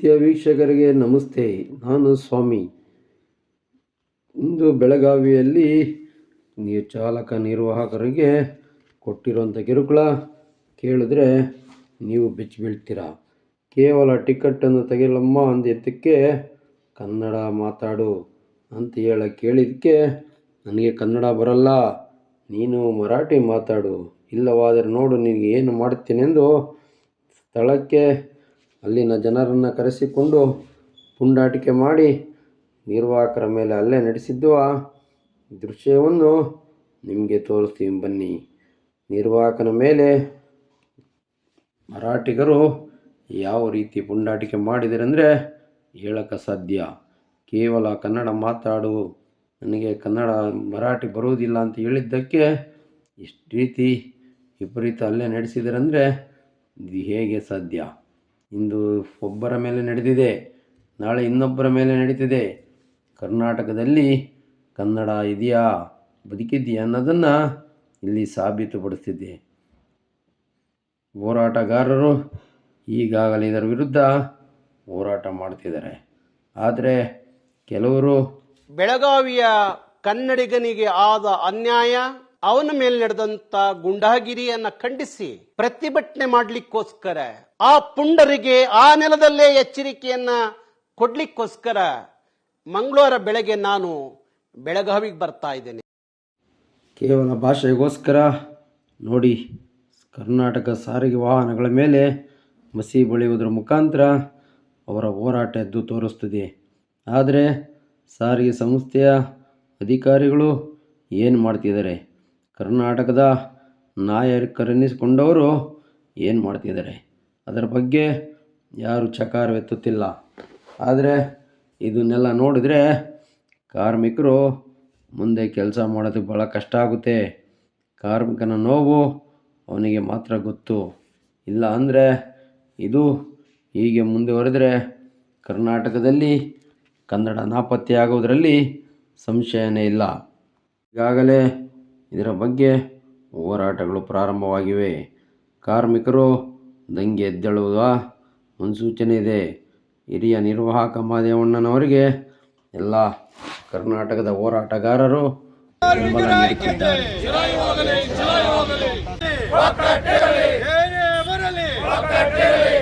ಪ್ರೀತಿಯ ವೀಕ್ಷಕರಿಗೆ ನಮಸ್ತೆ. ನಾನು ಸ್ವಾಮಿ. ಇಂದು ಬೆಳಗಾವಿಯಲ್ಲಿ ನೀವು ಚಾಲಕ ನಿರ್ವಾಹಕರಿಗೆ ಕೊಟ್ಟಿರುವಂಥ ಕಿರುಕುಳ ಕೇಳಿದ್ರೆ ನೀವು ಬೆಚ್ಚಿ ಬೀಳ್ತೀರ? ಕೇವಲ ಟಿಕೆಟನ್ನು ತೆಗೆಯಲಮ್ಮ ಅಂದಿದ್ದಕ್ಕೆ ಕನ್ನಡ ಮಾತಾಡು ಅಂತ ಹೇಳ ಕೇಳಿದ್ದಕ್ಕೆ ನನಗೆ ಕನ್ನಡ ಬರಲ್ಲ. ನೀನು ಮರಾಠಿ ಮಾತಾಡು. ಇಲ್ಲವಾದರೆ ನೋಡು ನಿನಗೆ ಏನು ಮಾಡ್ತೀನೆಂದು ಸ್ಥಳಕ್ಕೆ ಅಲ್ಲಿನ ಜನರನ್ನು ಕರೆಸಿಕೊಂಡು ಪುಂಡಾಟಿಕೆ ಮಾಡಿ ನಿರ್ವಾಹಕರ ಮೇಲೆ ಅಲ್ಲೇ ನಡೆಸಿದ್ದು ಆ ದೃಶ್ಯವನ್ನು ನಿಮಗೆ ತೋರಿಸ್ತೀವಿ ಬನ್ನಿ. ನಿರ್ವಾಹಕನ ಮೇಲೆ ಮರಾಠಿಗರು ಯಾವ ರೀತಿ ಪುಂಡಾಟಿಕೆ ಮಾಡಿದರೆಂದರೆ ಹೇಳಕ್ಕೆ ಸಾಧ್ಯ. ಕೇವಲ ಕನ್ನಡ ಮಾತಾಡು, ನನಗೆ ಕನ್ನಡ, ಮರಾಠಿ ಬರುವುದಿಲ್ಲ ಅಂತ ಹೇಳಿದ್ದಕ್ಕೆ ಇಷ್ಟು ರೀತಿ ವಿಪರೀತ ಅಲ್ಲೇ ನಡೆಸಿದರೆಂದರೆ ಇದು ಹೇಗೆ ಸಾಧ್ಯ? ಇಂದು ಒಬ್ಬರ ಮೇಲೆ ನಡೆದಿದೆ, ನಾಳೆ ಇನ್ನೊಬ್ಬರ ಮೇಲೆ ನಡೀತಿದೆ. ಕರ್ನಾಟಕದಲ್ಲಿ ಕನ್ನಡ ಇದೆಯಾ, ಬದುಕಿದೆಯಾ ಅನ್ನೋದನ್ನು ಇಲ್ಲಿ ಸಾಬೀತುಪಡಿಸ್ತಿದ್ದೆ ಹೋರಾಟಗಾರರು ಈಗಾಗಲೇ ಇದರ ವಿರುದ್ಧ ಹೋರಾಟ ಮಾಡ್ತಿದ್ದಾರೆ. ಆದರೆ ಕೆಲವರು ಬೆಳಗಾವಿಯ ಕನ್ನಡಿಗನಿಗೆ ಆದ ಅನ್ಯಾಯ ಅವನ ಮೇಲೆ ನಡೆದಂತ ಗುಂಡಾಗಿರಿಯನ್ನ ಖಂಡಿಸಿ ಪ್ರತಿಭಟನೆ ಮಾಡ್ಲಿಕ್ಕೋಸ್ಕರ, ಆ ಪುಂಡರಿಗೆ ಆ ನೆಲದಲ್ಲೇ ಎಚ್ಚರಿಕೆಯನ್ನ ಕೊಡ್ಲಿಕ್ಕೋಸ್ಕರ ಮಂಗಳವಾರ ಬೆಳಗ್ಗೆ ನಾನು ಬೆಳಗಾವಿಗೆ ಬರ್ತಾ ಇದ್ದೇನೆ. ಕೇವಲ ಭಾಷೆಗೋಸ್ಕರ ನೋಡಿ, ಕರ್ನಾಟಕ ಸಾರಿಗೆ ವಾಹನಗಳ ಮೇಲೆ ಮಸಿ ಬಳಿಯುವುದರ ಮುಖಾಂತರ ಅವರ ಹೋರಾಟ ಎದ್ದು ತೋರಿಸ್ತದೆ ಆದರೆ ಸಾರಿಗೆ ಸಂಸ್ಥೆಯ ಅಧಿಕಾರಿಗಳು ಏನು ಮಾಡ್ತಿದ್ದಾರೆ? ಕರ್ನಾಟಕದ ನಾಯಕರೆನಿಸಿಕೊಂಡವರು ಏನು ಮಾಡ್ತಿದ್ದಾರೆ? ಅದರ ಬಗ್ಗೆ ಯಾರು ಚಕಾರವೆತ್ತುತ್ತಿಲ್ಲ ಆದರೆ ಇದನ್ನೆಲ್ಲ ನೋಡಿದರೆ ಕಾರ್ಮಿಕರು ಮುಂದೆ ಕೆಲಸ ಮಾಡೋದಕ್ಕೆ ಭಾಳ ಕಷ್ಟ ಆಗುತ್ತೆ. ಕಾರ್ಮಿಕನ ನೋವು ಅವನಿಗೆ ಮಾತ್ರ ಗೊತ್ತು. ಇಲ್ಲ ಅಂದರೆ ಇದು ಹೀಗೆ ಮುಂದುವರೆದರೆ ಕರ್ನಾಟಕದಲ್ಲಿ ಕನ್ನಡ ನಾಪತ್ತೆಯಾಗುವುದರಲ್ಲಿ ಸಂಶಯನೇ ಇಲ್ಲ. ಈಗಾಗಲೇ ಇದರ ಬಗ್ಗೆ ಹೋರಾಟಗಳು ಪ್ರಾರಂಭವಾಗಿವೆ. ಕಾರ್ಮಿಕರು ದಂಗೆ ಎದ್ದೇಳುವ ಮುನ್ಸೂಚನೆ ಇದೆ. ಹಿರಿಯ ನಿರ್ವಾಹಕ ಮಾದೇವಣ್ಣನವರಿಗೆ ಎಲ್ಲ ಕರ್ನಾಟಕದ ಹೋರಾಟಗಾರರು ಬೆಂಬಲ ನೀಡುತ್ತಿದ್ದಾರೆ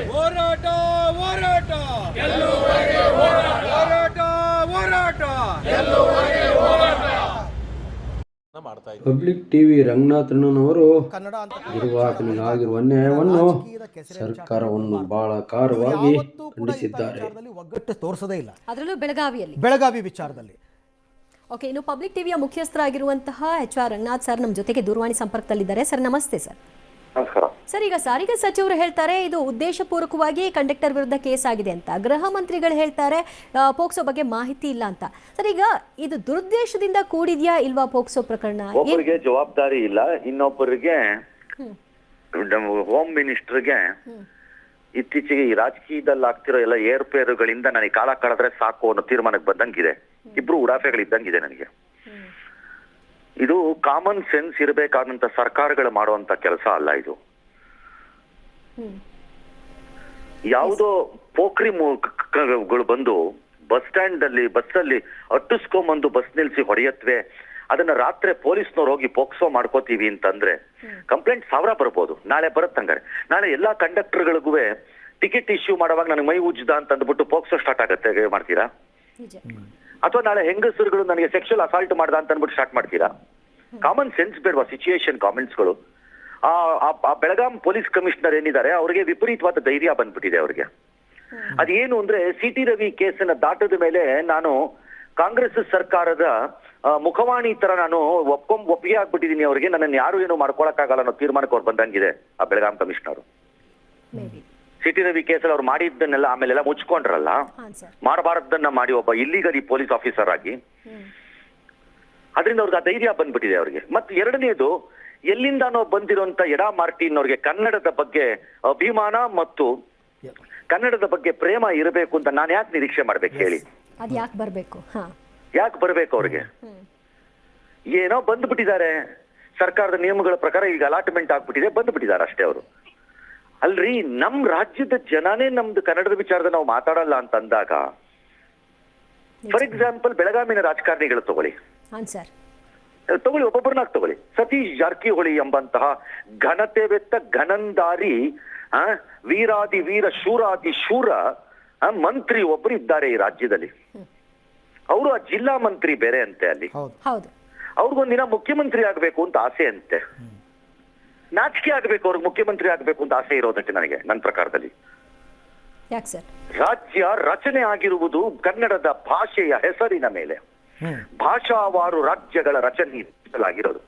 ಹೋರಾಟ ಹೋರಾಟ ಹೋರಾಟ ಹೋರಾಟ ಪಬ್ಲಿಕ್ ಟಿವಿ ರಂಗನಾಥಣ್ಣನವರು ನಿರ್ವಾಹಕನಿಗಾಗಿರುವ ಅನ್ಯಾಯವನ್ನು ಸರ್ಕಾರವನ್ನು ಬಹಳ ಕಾರವಾಗಿ ಖಂಡಿಸಿದ್ದಾರೆ. ಒಗ್ಗಟ್ಟು ತೋರಿಸದೇ ಇಲ್ಲ. ಅದರಲ್ಲೂ ಬೆಳಗಾವಿಯಲ್ಲಿ. ಬೆಳಗಾವಿ ವಿಚಾರದಲ್ಲಿ. ಓಕೆ ಇನ್ನು ಪಬ್ಲಿಕ್ ಟಿವಿಯ ಮುಖ್ಯಸ್ಥರಾಗಿರುವಂತಹ ಎಚ್ ಆರ್ ರಂಗನಾಥ್ ಸರ್ ನಮ್ಮ ಜೊತೆಗೆ ದೂರವಾಣಿ ಸಂಪರ್ಕದಲ್ಲಿದ್ದಾರೆ. ಸರ್ ನಮಸ್ತೆ ಸರ್. ನಮಸ್ಕಾರ. ಸರ್ ಈಗ ಸಾರಿಗೆ ಸಚಿವರು ಹೇಳ್ತಾರೆ ಇದು ಉದ್ದೇಶಪೂರ್ವಕವಾಗಿ ಕಂಡಕ್ಟರ್ ವಿರುದ್ಧ ಕೇಸ್ ಆಗಿದೆ ಅಂತ. ಗೃಹ ಮಂತ್ರಿಗಳು ಹೇಳ್ತಾರೆ ಪೋಕ್ಸೋ ಬಗ್ಗೆ ಮಾಹಿತಿ ಇಲ್ಲ ಅಂತ. ಸರ್ ಈಗ ಇದು ದುರುದ್ದೇಶದಿಂದ ಕೂಡಿದ್ಯಾ ಇಲ್ವಾ ಪೋಕ್ಸೋ ಪ್ರಕರಣ? ಒಬ್ಬರಿಗೆ ಜವಾಬ್ದಾರಿ ಇಲ್ಲ ಇನ್ನೊಬ್ಬರಿಗೆ ಹೋಮ್. ಮಿನಿಸ್ಟರ್ಗೆ ಇತ್ತೀಚೆಗೆ ಈ ರಾಜಕೀಯದಲ್ಲಿ ಆಗ್ತಿರೋ ಎಲ್ಲ ಏರ್ಪೇರುಗಳಿಂದ ನನಗೆ ಕಾಲ ಕಳೆದ್ರೆ ಸಾಕು ಅನ್ನೋ ತೀರ್ಮಾನಕ್ಕೆ ಬಂದಂಗಿದೆ. ಇಬ್ರು ಉಡಾಫೆಗಳು ಇದ್ದಂಗಿದೆ ನನಗೆ. ಇದು ಕಾಮನ್ ಸೆನ್ಸ್ ಇರಬೇಕಾದಂತ ಸರ್ಕಾರಗಳು ಮಾಡುವಂತ ಕೆಲಸ ಅಲ್ಲ ಇದು. ಯಾವುದೋ ಪೋಖ್ರಿ ಗಳು ಬಂದು ಬಸ್ ಸ್ಟ್ಯಾಂಡ್ ಅಲ್ಲಿ ಬಸ್ ಅಲ್ಲಿ ಅಟ್ಟಿಸ್ಕೊಂಬಂದು ಬಸ್ ನಿಲ್ಸಿ ಹೊಡೆಯತ್ವೆ. ಅದನ್ನ ರಾತ್ರಿ ಪೊಲೀಸ್ನವ್ರು ಹೋಗಿ ಪೋಕ್ಸೋ ಮಾಡ್ಕೋತೀವಿ ಅಂತಂದ್ರೆ ಕಂಪ್ಲೇಂಟ್ ಸಾವಿರ ಬರ್ಬೋದು. ನಾಳೆ ಬರುತ್ತಂಗಾರೆ ನಾಳೆ ಎಲ್ಲಾ ಕಂಡಕ್ಟರ್ಗಳಿಗೂ ಟಿಕೆಟ್ ಇಶ್ಯೂ ಮಾಡುವಾಗ ನನಗೆ ಮೈ ಉಜ್ಜದ ಅಂತ ಅಂದ್ಬಿಟ್ಟು ಪೋಕ್ಸೋ ಸ್ಟಾರ್ಟ್ ಆಗತ್ತೆ. ಮಾಡ್ತೀರಾ? ಅಥವಾ ನಾಳೆ ಹೆಂಗಸರುಗಳು ನನಗೆ ಸೆಕ್ಷುವಲ್ ಅಸಾಲ್ಟ್ ಮಾಡ್ದ ಅಂತ ಅಂದ್ಬಿಟ್ಟು ಸ್ಟಾರ್ಟ್ ಮಾಡ್ತೀರಾ ಕಾಮನ್ ಸೆನ್ಸ್ ಬೇಡವಾ ಸಿಚುಯೇಷನ್ ಕಾಮೆಂಟ್ಸ್ಗಳು ಆ ಬೆಳಗಾಂ ಪೊಲೀಸ್ ಕಮಿಷನರ್ ಏನಿದ್ದಾರೆ ಅವರಿಗೆ ವಿಪರೀತವಾದ ಧೈರ್ಯ ಬಂದ್ಬಿಟ್ಟಿದೆ ಅವರಿಗೆ. ಅದೇನು ಅಂದ್ರೆ ಸಿ ಟಿ ರವಿ ಕೇಸನ್ನ ದಾಟದ ಮೇಲೆ ನಾನು ಕಾಂಗ್ರೆಸ್ ಸರ್ಕಾರದ ಮುಖವಾಣಿ ತರ ನಾನು ಒಪ್ಕೊಂಡ್ ಒಪ್ಪಿಗೆ ಆಗ್ಬಿಟ್ಟಿದೀನಿ ಅವರಿಗೆ. ನನ್ನನ್ನು ಯಾರು ಏನು ಮಾಡ್ಕೊಳಕ್ಕಾಗಲ್ಲ ಅನ್ನೋ ತೀರ್ಮಾನಕ್ಕೆ ಅವ್ರು ಬಂದಂಗಿದೆ ಆ Belgaum commissioner. CT B C T Ravi ಕೇಸಲ್ಲಿ ಅವ್ರು ಮಾಡಿದ್ದನ್ನೆಲ್ಲ ಆಮೇಲೆಲ್ಲ ಮುಚ್ಕೊಂಡ್ರಲ್ಲ? ಮಾಡಬಾರದನ್ನ ಮಾಡಿ ಒಬ್ಬ ಇಲ್ಲಿಗರಿ ಪೊಲೀಸ್ ಆಫೀಸರ್ ಆಗಿ. ಅದರಿಂದ ಅವ್ರಿಗೆ ಆ ಧೈರ್ಯ ಬಂದ್ಬಿಟ್ಟಿದೆ ಅವ್ರಿಗೆ. ಮತ್ತೆ ಎರಡನೇದು ಎಲ್ಲಿಂದಾನೋ ಬಂದಿರುವಂತ ಎಡಾ ಮಾರ್ಟಿನ್ ಅವ್ರಿಗೆ ಕನ್ನಡದ ಬಗ್ಗೆ ಅಭಿಮಾನ ಮತ್ತು ಕನ್ನಡದ ಬಗ್ಗೆ ಪ್ರೇಮ ಇರಬೇಕು ಅಂತ ನಾನು ಯಾಕೆ ನಿರೀಕ್ಷೆ ಮಾಡ್ಬೇಕು ಹೇಳಿ? ಅದ್ ಯಾಕೆ ಬರಬೇಕು? ಹಾಂ. ಯಾಕೆ ಬರ್ಬೇಕು ಅವ್ರಿಗೆ? ಏನೋ ಬಂದ್ಬಿಟ್ಟಿದ್ದಾರೆ. ಸರ್ಕಾರದ ನಿಯಮಗಳ ಪ್ರಕಾರ ಈಗ ಅಲಾಟ್ಮೆಂಟ್ ಆಗ್ಬಿಟ್ಟಿದೆ ಬಂದ್ಬಿಟ್ಟಿದ್ದಾರೆ ಅಷ್ಟೇ ಅವರು. ಅಲ್ರಿ ನಮ್ ರಾಜ್ಯದ ಜನನೇ ನಮ್ದು ಕನ್ನಡದ ವಿಚಾರದ ನಾವು ಮಾತಾಡಲ್ಲ ಅಂತ ಅಂದಾಗ ಫಾರ್ ಎಕ್ಸಾಂಪಲ್ ಬೆಳಗಾವಿನ ರಾಜಕಾರಣಿಗಳು ತಗೊಳ್ಳಿ. ಸರ್ ತಗೊಳ್ಳಿ ಒಬ್ಬೊಬ್ಬರನ್ನಾಗಿ ತಗೊಳ್ಳಿ. ಸತೀಶ್ ಜಾರಕಿಹೊಳಿ ಎಂಬಂತಹ ಘನತೆ ಬೆತ್ತ ಘನಂದಾರಿ ಆ, ವೀರಾದಿ ವೀರ ಶೂರಾದಿ ಶೂರ ಆ, ಮಂತ್ರಿ ಒಬ್ಬರು ಇದ್ದಾರೆ ಈ ರಾಜ್ಯದಲ್ಲಿ. ಅವರು ಆ ಜಿಲ್ಲಾ ಮಂತ್ರಿ ಬೇರೆ ಅಂತೆ ಅಲ್ಲಿ. ಹೌದು. ಹೌದು. ಅವ್ರಿಗೊಂದಿನ ಮುಖ್ಯಮಂತ್ರಿ ಆಗ್ಬೇಕು ಅಂತ ಆಸೆ ಅಂತೆ. ನಾಚಿಕೆ ಆಗ್ಬೇಕು ಅವ್ರಿಗೆ ಮುಖ್ಯಮಂತ್ರಿ ಆಗ್ಬೇಕು ಅಂತ ಆಸೆ ಇರೋದಕ್ಕೆ ನನಗೆ ನನ್ನ ಪ್ರಕಾರದಲ್ಲಿ. ಯಾಕೆ ಸರ್? ರಾಜ್ಯ ರಚನೆ ಆಗಿರುವುದು ಕನ್ನಡದ ಭಾಷೆಯ ಹೆಸರಿನ ಮೇಲೆ. ಭಾಷಾವಾರು ರಾಜ್ಯಗಳ ರಚನೆ ಆಗಿರೋದು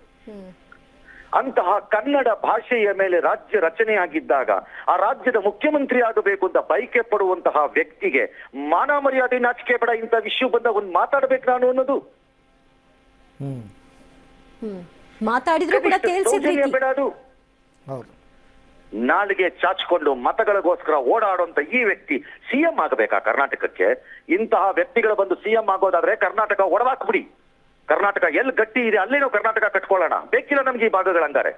ಅಂತಹ ಕನ್ನಡ ಭಾಷೆಯ ಮೇಲೆ ರಾಜ್ಯ ರಚನೆಯಾಗಿದ್ದಾಗ ಆ ರಾಜ್ಯದ ಮುಖ್ಯಮಂತ್ರಿ ಆಗಬೇಕು ಅಂತ ಬಯಕೆ ಪಡುವಂತಹ ವ್ಯಕ್ತಿಗೆ ಮಾನ ಮರ್ಯಾದೆ ನಾಚಿಕೆ ಬೇಡ ಇಂಥ ವಿಷಯ ಬಂದ ಒಂದು ಮಾತಾಡ್ಬೇಕು ನಾನು ಅನ್ನೋದು. ಮಾತಾಡಿದ್ರೆ ಹ್ಮ್. ಮಾತಾಡಿದ್ರು ಕೂಡ ಬೇಡ ಅದು. ಹೌದು. ನಾಳಿಗೆ ಚಾಚಿಕೊಂಡು ಮತಗಳಿಗೋಸ್ಕರ ಓಡಾಡುವಂತ ಈ ವ್ಯಕ್ತಿ ಸಿಎಂ ಆಗಬೇಕಾ ಕರ್ನಾಟಕಕ್ಕೆ? ಇಂತಹ ವ್ಯಕ್ತಿಗಳು ಬಂದು ಸಿಎಂ ಆಗೋದಾದ್ರೆ ಕರ್ನಾಟಕ ಒಡವಾಕ್ಬಿಡಿ. ಕರ್ನಾಟಕ ಎಲ್ಲಿ ಗಟ್ಟಿ ಇದೆ ಅಲ್ಲೇ ನಾವು ಕರ್ನಾಟಕ ಕಟ್ಕೊಳ್ಳೋಣ. ಬೇಕಿಲ್ಲ ನಮ್ಗೆ ಈ ಭಾಗಗಳಂಗಾರೆ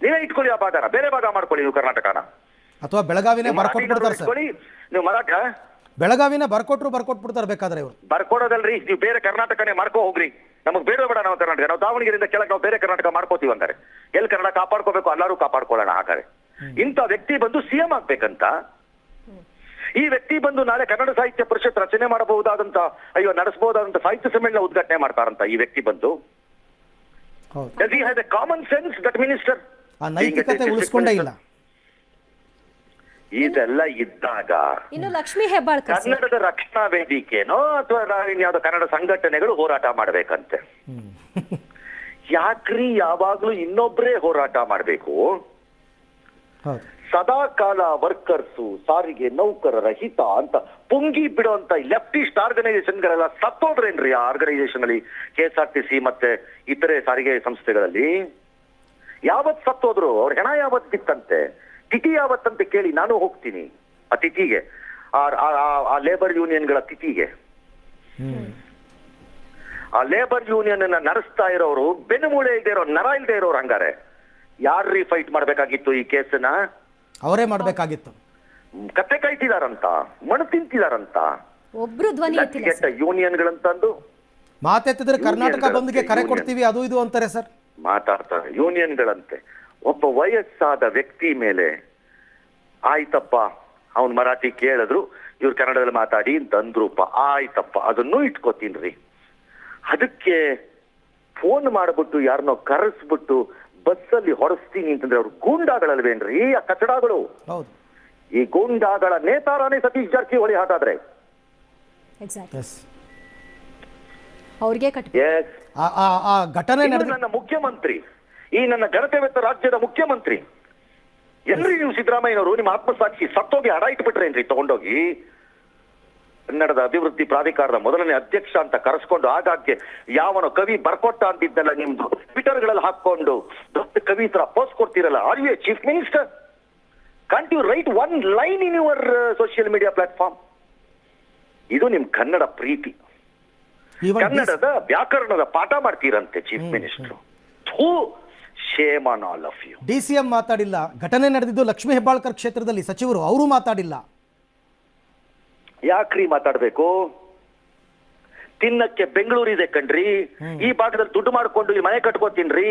ನೀವೇ ಇಟ್ಕೊಳ್ಳಿ ಆ ಭಾಗನ ಬೇರೆ ಭಾಗ ಮಾಡ್ಕೊಳ್ಳಿ ನೀವು ಕರ್ನಾಟಕನ. ಅಥವಾ ಬೆಳಗಾವಿನೇ ಬರ್ಕೊಳ್ಳಿ ನೀವು ಮರಾಠ? ಬೆಳಗಾವಿನ ಬರ್ಕೊಟ್ರು ಬರ್ಕೊಟ್ಬಿಡ್ತಾರೆ ಬೇಕಾದ್ರೆ ಇವರು. ಬರ್ಕೊಡೋದಲ್ರಿ ನೀವು ಬೇರೆ ಕರ್ನಾಟಕನೇ ಮಾಡ್ಕೋ ಹೋಗ್ರಿ ನಮಗ್ ಬೇಡ ಬೇಡ ನಾವು ಕರ್ನಾಟಕ. ನಾವು ದಾವಣಗೆರೆಯಿಂದ ಕೆಳಗೆ ನಾವು ಬೇರೆ ಕರ್ನಾಟಕ ಮಾಡ್ಕೋತೀವಿ ಅಂತಾರೆ. ಎಲ್ಲಿ ಕನ್ನಡ ಕಾಪಾಡ್ಕೋಬೇಕು ಎಲ್ಲರೂ ಕಾಪಾಡ್ಕೊಳ್ಳೋಣ ಹಾಗಾದ್ರೆ. ಇಂಥ ವ್ಯಕ್ತಿ ಬಂದು ಸಿಎಂ ಆಗ್ಬೇಕಂತ? ಈ ವ್ಯಕ್ತಿ ಬಂದು ನಾಳೆ ಕನ್ನಡ ಸಾಹಿತ್ಯ ಪರಿಷತ್ ರಚನೆ ಮಾಡಬಹುದಾದಂತ ಅಯ್ಯೋ ನಡೆಸಬಹುದಾದಂತ ಸಾಹಿತ್ಯ ಸಮ್ಮೇಳನ ಉದ್ಘಾಟನೆ ಮಾಡ್ತಾರಂತ ಈ ವ್ಯಕ್ತಿ ಬಂದು? ಕಾಮನ್ ಸೆನ್ಸ್ ದಟ್ ಮಿನಿಸ್ಟರ್ ನೈತಿಕತೆ ಉಳಿಸ್ಕೊಂಡೇ ಇಲ್ಲ. ಇದೆಲ್ಲ ಇದ್ದಾಗ ಇನ್ನು ಲಕ್ಷ್ಮೀ ಹೆಬ್ಬಾಳ್ಕರ್ ಸರ್. ಕನ್ನಡದ ರಕ್ಷಣಾ ವೇದಿಕೆನೋ ಅಥವಾ ಇನ್ಯಾವುದೋ ಕನ್ನಡ ಸಂಘಟನೆಗಳು ಹೋರಾಟ ಮಾಡ್ಬೇಕಂತೆ. ಯಾಕ್ರಿ ಯಾವಾಗ್ಲೂ ಇನ್ನೊಬ್ರೇ ಹೋರಾಟ ಮಾಡ್ಬೇಕು? ಹೌದು. ಸದಾ ಕಾಲ ವರ್ಕರ್ಸು ಸಾರಿಗೆ ನೌಕರರ ಹಿತ ಅಂತ ಪುಂಗಿ ಬಿಡುವಂತ ಲೆಫ್ಟಿಸ್ಟ್ ಆರ್ಗನೈಸೇಷನ್ಗಳೆಲ್ಲ ಸತ್ತೋದ್ರೇನ್ರಿ ಆ ಆರ್ಗನೈಸೇಷನ್ ಅಲ್ಲಿ K S R T C ಮತ್ತೆ ಇತರೆ ಸಾರಿಗೆ ಸಂಸ್ಥೆಗಳಲ್ಲಿ? ಯಾವತ್ ಸತ್ತೋದ್ರು? ಅವ್ರ ಹೆಣ ಯಾವತ್ ಬಿತ್ತಂತೆ? ತಿಥಿ ಯಾವತ್ತಂತೆ ಕೇಳಿ ನಾನು ಹೋಗ್ತೀನಿ ಆ ತಿಥಿಗೆ. ಆ- ಆ- ಆ- ಆ ಲೇಬರ್ ಯೂನಿಯನ್ಗಳ ತಿಥಿಗೆ. ಆ ಲೇಬರ್ ಯೂನಿಯನ್ ಅನ್ನ ನಡೆಸ್ತಾ ಇರೋರು ಬೆನ್ನುಮೂಳೆ ಇಲ್ದೇ ಇರೋ ನರ ಇಲ್ದೇ ಇರೋರು ಹಂಗಾರೆ. ಯಾರ್ರೀ ಫೈಟ್ ಮಾಡ್ಬೇಕಾಗಿತ್ತು ಈ ಕೇಸನ್ನ ಅವರೇ ಮಾಡ್ಬೇಕಾಗಿತ್ತು. ಕತೆ ಕಾಯ್ತಿದಾರಂತ ಮಣ್ಣು ತಿಂತಿದಾರಂತ. ಒಬ್ರು ಧ್ವನಿ ಕೆಟ್ಟ ಯೂನಿಯನ್ಗಳಂತಂದು. ಮಾತೆತ್ತಿದ್ರೆ ಕರ್ನಾಟಕ ಬಂದ್ಗೆ ಕರೆ ಯೂನಿಯನ್. ಕೊಡ್ತೀವಿ ಅದು ಇದು ಅಂತಾರೆ ಸರ್. ಮಾತಾಡ್ತಾರೆ ಯೂನಿಯನ್ಗಳಂತೆ. ಒಬ್ಬ ವಯಸ್ಸಾದ ವ್ಯಕ್ತಿ ಮೇಲೆ ಆಯ್ತಪ್ಪ ಅವನ್ ಮರಾಠಿ ಕೇಳಿದ್ರು ಇವ್ರು ಕನ್ನಡದಲ್ಲಿ ಮಾತಾಡಿ ಅಂತ ಅಂದ್ರೂಪ ಆಯ್ತಪ್ಪ ಅದನ್ನು ಇಟ್ಕೋತೀನ್ರಿ. ಅದಕ್ಕೆ ಫೋನ್ ಮಾಡ್ಬಿಟ್ಟು ಯಾರನ್ನೋ ಕರೆಸ್ಬಿಟ್ಟು ಬಸ್ಸಲ್ಲಿ ಹೊರಸ್ತೀನಿ ಅಂತಂದ್ರೆ ಅವ್ರು ಗೂಂಡಾಗಳಲ್ವೇನ್ರಿ ಆ ಕಟ್ಟಡಗಳು? ಹೌದು. ಈ ಗೂಂಡಾಗಳ ನೇತಾರನೇ ಸತೀಶ್ ಜಾರಕಿಹೊಳಿ ಹಾಗಾದ್ರೆ. ಎಕ್ಸಾಕ್ಟ್ ಎಸ್ ಅವ್ರಿಗೆ ಕಟ್ಬೇಕು. ಆ ಆ- ಆ ಘಟನೆ ಇದು ನನ್ನ ಮುಖ್ಯಮಂತ್ರಿ. ಈ ನನ್ನ ಘನತೆವೆತ್ತ ರಾಜ್ಯದ ಮುಖ್ಯಮಂತ್ರಿ. ಎಲ್ರಿ ನೀವು ಸಿದ್ದರಾಮಯ್ಯನವರು ನಿಮ್ಮ ಆತ್ಮಸಾಕ್ಷಿ ಸತ್ತೋಗಿ ಹಡ ಇಟ್ಬಿಟ್ರೇನ್ರಿ ತಗೊಂಡೋಗಿ? ಕನ್ನಡದ ಅಭಿವೃದ್ಧಿ ಪ್ರಾಧಿಕಾರದ ಮೊದಲನೇ ಅಧ್ಯಕ್ಷ ಅಂತ ಕರೆಸ್ಕೊಂಡು ಆಗಾಗ್ಗೆ ಯಾವನೋ ಕವಿ ಬರ್ಕೊಟ್ಟ ಅಂತಿದ್ದಲ್ಲ ನಿಮ್ದು ಟ್ವಿಟರ್ಗಳಲ್ಲಿ ಹಾಕೊಂಡು ದೊಡ್ಡ ಕವಿ ತರ post ಕೊಡ್ತೀರಲ್ಲ are you chief minister can't you write one line in your social media platform ಇದು ನಿಮ್ ಕನ್ನಡ ಪ್ರೀತಿ. ಕನ್ನಡದ ವ್ಯಾಕರಣದ ಪಾಠ ಮಾಡ್ತೀರಂತೆ ಚೀಫ್ ಮಿನಿಸ್ಟರ್ ಥೂ shame on all of you D C M ಮಾತಾಡಿಲ್ಲ. ಘಟನೆ ನಡೆದಿದ್ದು ಲಕ್ಷ್ಮೀ ಹೆಬ್ಬಾಳ್ಕರ್ ಕ್ಷೇತ್ರದಲ್ಲಿ ಸಚಿವರು ಅವರು ಮಾತಾಡಿಲ್ಲ. ಯಾಕ್ರಿ ಮಾತಾಡ್ಬೇಕು? ತಿನ್ನಕ್ಕೆ ಬೆಂಗಳೂರು ಇದೆ ಕಣ್ರಿ. ಈ ಭಾಗದಲ್ಲಿ ದುಡ್ಡು ಮಾಡ್ಕೊಂಡು ಇಲ್ಲಿ ಮನೆ ಕಟ್ಕೋತೀನ್ರಿ.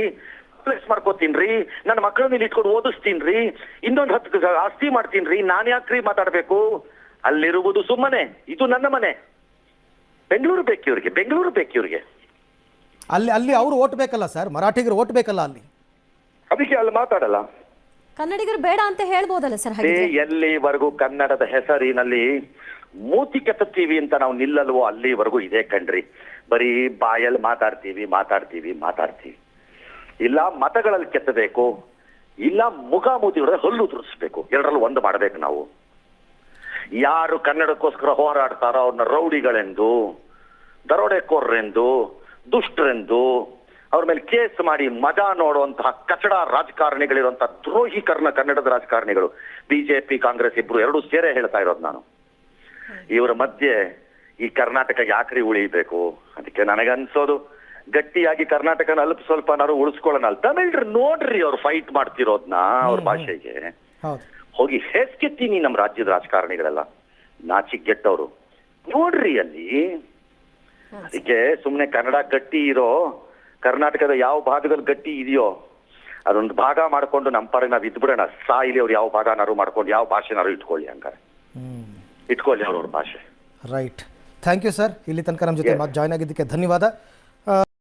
ಪ್ಲೇಸ್ ಮಾಡ್ಕೋತೀನ್ರಿ. ನನ್ನ ಮಕ್ಕಳನ್ನ ಇಲ್ಲಿ ಇಟ್ಕೊಂಡು ಓದಿಸ್ತೀನ್ರಿ. ಇನ್ನೊಂದು ಹತ್ತು ಆಸ್ತಿ ಮಾಡ್ತೀನ್ರಿ. ನಾನು ಯಾಕ್ರಿ ಮಾತಾಡ್ಬೇಕು? ಅಲ್ಲಿರುವುದು ಸುಮ್ಮನೆ. ಇದು ನನ್ನ ಮನೆ. ಬೆಂಗಳೂರು ಬೇಕು ಇವ್ರಿಗೆ ಬೆಂಗಳೂರು ಬೇಕು ಇವ್ರಿಗೆ ಅಲ್ಲಿ ಅಲ್ಲಿ ಅವರು ಓಟ್ ಬೇಕಲ್ಲ ಸರ್? ಮರಾಠಿಗರು ಓಟ್ ಬೇಕಲ್ಲ ಅಲ್ಲಿ? ಅದಕ್ಕೆ ಅಲ್ಲಿ ಮಾತಾಡಲ್ಲ. ಕನ್ನಡಿಗರು ಬೇಡ ಅಂತ ಹೇಳ್ಬೋದಲ್ಲ ಸರ್ ಎಲ್ಲಿವರೆಗೂ ಕನ್ನಡದ ಹೆಸರಿನಲ್ಲಿ ಮೂತಿ ಕೆತ್ತುತ್ತೀವಿ ಅಂತ ನಾವು ನಿಲ್ಲಲ್ವೋ ಅಲ್ಲಿವರೆಗೂ ಇದೆ ಕಣ್ರಿ. ಬರೀ ಬಾಯಲ್ಲಿ ಮಾತಾಡ್ತೀವಿ ಮಾತಾಡ್ತೀವಿ ಮಾತಾಡ್ತೀವಿ. ಇಲ್ಲ ಮತಗಳಲ್ಲಿ ಕೆತ್ತಬೇಕು ಇಲ್ಲ ಮುಖಾಮುಖಿ ಹೊಡೆದ್ರೆ ಹಲ್ಲು ತುರಿಸ್ಬೇಕು ಎರಡರಲ್ಲೂ ಒಂದು ಮಾಡ್ಬೇಕು ನಾವು. ಯಾರು ಕನ್ನಡಕ್ಕೋಸ್ಕರ ಹೋರಾಡ್ತಾರೋ ಅವ್ರನ್ನ ರೌಡಿಗಳೆಂದು ದರೋಡೆಕೋರ್ರೆಂದು ದುಷ್ಟರೆಂದು ಅವ್ರ ಮೇಲೆ ಕೇಸ್ ಮಾಡಿ ಮಜಾ ನೋಡುವಂತಹ ಕಚಡ ರಾಜಕಾರಣಿಗಳಿರುವಂತಹ ದ್ರೋಹಿ ಕರ್ಣ ಕನ್ನಡದ ರಾಜಕಾರಣಿಗಳು. ಬಿಜೆಪಿ ಕಾಂಗ್ರೆಸ್ ಇಬ್ರು ಎರಡು ಸೇರೆ ಹೇಳ್ತಾ ಇರೋದು ನಾನು. ಇವರ ಮಧ್ಯೆ ಈ ಕರ್ನಾಟಕ ಯಾಕ್ರಿ ಉಳಿಬೇಕು? ಅದಕ್ಕೆ ನನಗನ್ಸೋದು. ಗಟ್ಟಿಯಾಗಿ ಕರ್ನಾಟಕನ ಅಲ್ಪ ಸ್ವಲ್ಪ ನಾವು ಉಳಿಸ್ಕೊಳ್ಳೋಣ ತಮಿಳ್ರು ನೋಡ್ರಿ ಅವ್ರು ಫೈಟ್ ಮಾಡ್ತಿರೋದ್ನ ಅವ್ರ ಭಾಷೆಗೆ. ಹೋಗಿ ಹೇಸ್ಕೆತ್ತೀನಿ ನಮ್ಮ ರಾಜ್ಯದ ರಾಜಕಾರಣಿಗಳೆಲ್ಲ. ನಾಚಿಕ್ ಗೆಟ್ಟವರು. ನೋಡ್ರಿ ಅಲ್ಲಿ. ಅದಕ್ಕೆ ಸುಮ್ಮನೆ ಕನ್ನಡ ಗಟ್ಟಿ ಇರೋ ಕರ್ನಾಟಕದ ಯಾವ ಭಾಗದಲ್ಲಿ ಗಟ್ಟಿ ಇದೆಯೋ ಅದೊಂದು ಭಾಗ ಮಾಡ್ಕೊಂಡು ನಮ್ಮ ಪರಗೆ ನಾವು ಇದ್ಬಿಡೋಣ. ಸಾಯಿಲಿ ಅವ್ರು ಯಾವ ಭಾಗನಾರು ಮಾಡ್ಕೊಂಡು ಯಾವ ಭಾಷೆನಾರು ಇಟ್ಕೊಳ್ಳಿ ಹಂಗಾರೆ. ಇಟ್ಕೊಳ್ಳಿ ಅವ್ರವ್ರ ಭಾಷೆ. ರೈಟ್. Thank you sir. ಇಲ್ಲಿ ತನಕ ನಮ್ಮ ಜೊತೆ. ಜಾಯ್ನ್ ಆಗಿದ್ದಕ್ಕೆ ಧನ್ಯವಾದ.